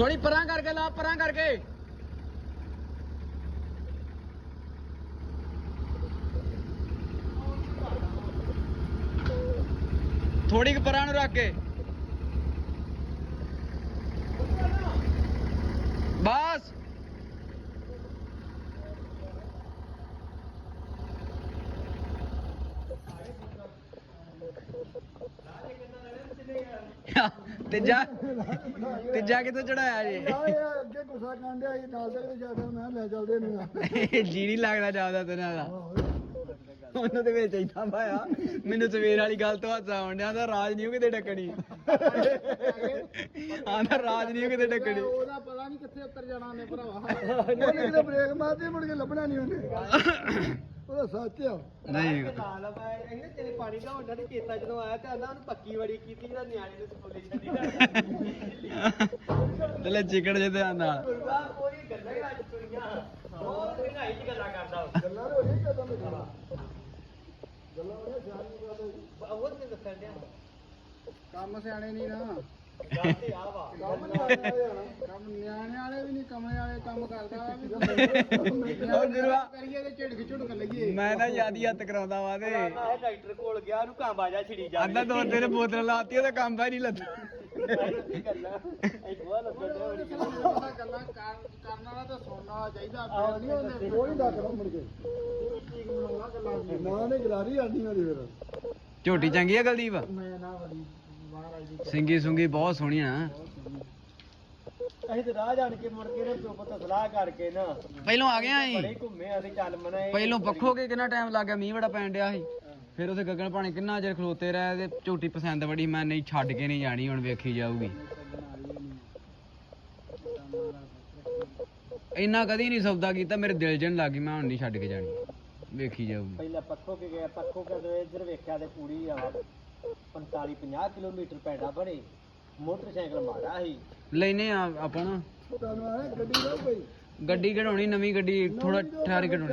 ਥੋੜੀ ਪਰਾਂ ਕਰਕੇ ਲਾ ਪਰਾਂ ਕਰਕੇ। ਥੋੜੀ ਪਰਾਂ ਨੂੰ ਰੱਖ ਕੇ। ਤੀਜਾ ਤੀਜਾ ਕਿੱਥੋਂ ਚੜਾਇਆ ਜੀ। ਅੱਗੇ ਗੁੱਸਾ ਨਾਲ ਜਾ ਕੇ ਮੈਂ ਲੈ ਚੱਲਦੇ ਨੂੰ ਜੀ ਨਹੀਂ ਲੱਗਦਾ ਜਾਂਦਾ ਤੇ ਨਾਲ। ਉਹਨੂੰ ਤੇ ਵਿੱਚ ਇਦਾਂ ਪਾਇਆ। ਮੈਨੂੰ ਸਵੇਰ ਵਾਲੀ ਗੱਲ ਤੋਂ ਹਾਸਾ ਆਉਣ ਡਿਆ ਦਾ ਰਾਜ ਨਹੀਂ ਉਹ ਕਿਤੇ ਡੱਕਣੀ। ਆਂਦਾ ਰਾਜ ਨਹੀਂ ਉਹ ਕਿਤੇ ਡੱਕਣੀ। ਉਹਦਾ ਪਤਾ ਨਹੀਂ ਕਿੱਥੇ ਉੱਤਰ ਜਾਣਾ ਉਹਨੇ ਭਰਾਵਾ। ਉਹਨੇ ਕਿਤੇ ਬ੍ਰੇਕ ਮਾਰਦੀ ਮੁੜ ਕੇ ਲੱਭਣਾ ਨਹੀਂ ਉਹਨੇ। ਉਹਦਾ ਸੱਚ ਆ। ਨਹੀਂ। ਨਾਲ ਮੈਂ ਇਹਨੇ ਤੇਰੇ ਪਾਣੀ ਦਾ ਹੁੰਦਾ ਤੇ ਚੇਤਾ ਜਦੋਂ ਆਇਆ ਤੇ ਆਂਦਾ ਉਹਨੂੰ ਪੱਕੀ ਵੜੀ ਕੀਤੀ ਜਿਹੜਾ ਨਿਆਣੇ ਨੂੰ ਸਕੂਲੇ ਛੱਡੀ ਤਲੇ ਚਿਕੜ ਜੇ ਤੇ ਨਾਲ। ਕੋਈ ਗੱਲਾਂ ਹੀ ਅੱਜ ਸੁਣੀਆਂ। ਬਹੁਤ ਮਹਿੰਗਾਈ ਦੀ ਗੱਲਾਂ ਕਰਦਾ ਗੱਲਾਂ ਹੋ ਰਹੀ ਕਦੋਂ ਮੇਰਾ ਗੱਲਾਂ ਹੋ ਰਹੀ ਸਿਆਣੀ ਗੱਲ ਉਹ ਤੇ ਦੱਸਣ ਡਿਆ। ਕੰਮ ਸਿਆਣੇ ਨਹੀਂ ਨਾ। ਆ ਕੰਮ ਨਿਆਣੇ ਵਾਲੇ ਆ ਨਾ ਕੰਮ ਨਿਆਣੇ ਵਾਲੇ ਵੀ ਨਹੀਂ ਕਮਲੇ ਵਾਲੇ ਕੰਮ ਕਰਦਾ ਵਾ ਵੀ ਉਹ ਗੁਰੂਆ ਕਰੀਏ ਤੇ ਝਿੜਕ ਝੁੜਕ ਲਈਏ ਮੈਂ ਤਾਂ ਯਾਦੀ ਹੱਥ ਕਰਾਉਂਦਾ ਵਾ ਤੇ। ਮੈਂ ਡਾਕਟਰ ਕੋਲ ਗਿਆ ਉਹਨੂੰ ਕਾਂਬਾ ਜਾ ਛਿੜੀ ਜਾ ਅੱਧਾ ਦੋ ਦਿਨ ਬੋਤਲ ਲਾਤੀ ਉਹਦਾ ਕੰਮ ਪਾ ਨਹੀਂ ਲੱਗਾ ਲੱਗਦਾ ਗੱਲਾਂ ਕਰਨ ਕਰਨ ਵਾਲਾ ਤਾਂ ਸੁਣਨਾ ਵਾਲਾ ਚਾਹੀਦਾ ਫਿਰ ਨਹੀਂ ਉਹਨੇ ਕੋਈ ਦਾ ਕਰੋ ਮੁੜ ਕੇ ਠੀਕ ਬਣਾਉਣਾ ਗੱਲਾਂ ਨਾ ਨੇ ਗਲਾਰੀ ਆਂਦੀ ਉਹਦੀ ਫਿਰ ਝੋਟੀ ਚੰਗੀ ਆ ਕੁਲਦੀਪ? ਮੈਂ ਨਾ ਬੜੀ ਮਹਾਰਾਜ ਦੀ ਸਿੰਗੀ ਸੁੰਗੀ ਬਹੁਤ ਸੋਹਣੀ ਆ ਅਸੀਂ ਤੇ ਰਾਹ ਜਾਣ ਕੇ ਮੁੜ ਕੇ ਨੇ ਪਿਓ ਪੁੱਤ ਸਲਾਹ ਕਰਕੇ ਨਾ ਪਹਿਲੋਂ ਆ ਗਿਆ ਬੜੇ ਸੀ ਘੁੰਮੇ ਅਸੀਂ ਚੱਲ ਮਨਾ ਪਹਿਲੋਂ ਪੱਖੋ ਕੇ ਕਿੰਨਾ ਟਾਈਮ ਲੱਗ ਗਿਆ ਮੀਂਹ ਬੜਾ ਪੈਣ ਡਿਆ ਸੀ। ਫਿਰ ਉਥੇ ਗਗਨ ਪਾਣੀ ਕਿੰਨਾ ਚਿਰ ਖਲੋਤੇ ਰਹੇ ਤੇ ਝੋਟੀ ਪਸੰਦ ਬੜੀ ਮੈਂ ਨਹੀਂ ਛੱਡ ਕੇ ਨਹੀਂ ਜਾਣੀ ਹੁਣ ਵੇਖੀ ਜਾਊਗੀ। ਇੰਨਾ ਕਦੀ ਨਹੀਂ ਸੌਦਾ ਕੀਤਾ ਮੇਰੇ ਦਿਲ ਜਨ ਲੱਗੀ ਮੈਂ ਹੁਣ ਨਹੀਂ ਛੱਡ ਕੇ ਜਾਣੀ ਵੇਖੀ ਜਾਊਗੀ। ਪਹਿਲਾਂ ਪੱਖੋ ਕੇ ਗਿਆ ਪੱਖੋ ਕਦੋਂ ਇੱਧਰ ਵੇਖਿਆ ਤੇ ਪੂਰੀ ਆ 45 50 ਕਿਲੋਮੀਟਰ ਪੈਂਦਾ ਬੜੇ ਮੋਟਰਸਾਈਕਲ ਮਾੜਾ ਸੀ। ਲੈਨੇ ਆ ਆਪਾਂ ਨਾ ਗੱਡੀ ਕਢਾਉਣੀ ਨਵੀਂ ਗੱਡੀ ਥੋੜਾ ਠਹਿਰ ਕੇ ਰਹਿ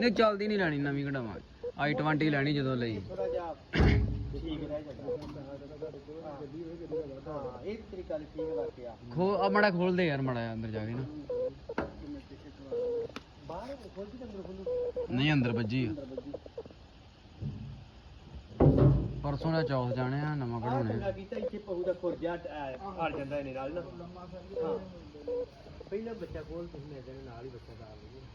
ਨਹੀਂ ਚੱਲਦੀ ਨਹੀਂ ਲੈਣੀ ਨਵੀਂ ਕਢਾਵਾਂਗੇ। ਆਈ 20 ਲੈਣੀ ਜਦੋਂ ਲਈ। ਥੋੜਾ ਜਿਹਾ ਠੀਕ ਰਹਿ ਜਾਂਦਾ ਹਾਂ ਇਹ ਤੇਰੀ ਗੱਲ ਠੀਕ ਵਾਕਿਆ ਖੋ ਆ ਮੜਾ ਖੋਲ ਦੇ ਯਾਰ ਮੜਾ ਅੰਦਰ ਜਾ ਕੇ ਨਾ। ਬਾਹਰ ਖੋਲ ਕੇ ਅੰਦਰ ਖੋਲੂ। ਨਹੀਂ ਅੰਦਰ ਵੱਜੀ ਆ। ਪਰਸੋਂ ਦਾ ਚੌਥ ਜਾਣੇ ਆ ਨਵਾਂ ਬਣਾਉਣੇ ਆ। ਲੱਗੀ ਇੱਥੇ ਪਹੂ ਦਾ ਖੁਰਜਾ ਹਟ ਜਾਂਦਾ ਇਹਨੇ ਨਾਲ ਨਾ। ਪਹਿਲਾਂ ਬੱਚਾ ਕੋਲ ਤੁਸੀਂ ਮੇਰੇ ਨਾਲ ਹੀ ਬੱਚਾ ਦਾ ਲਈਏ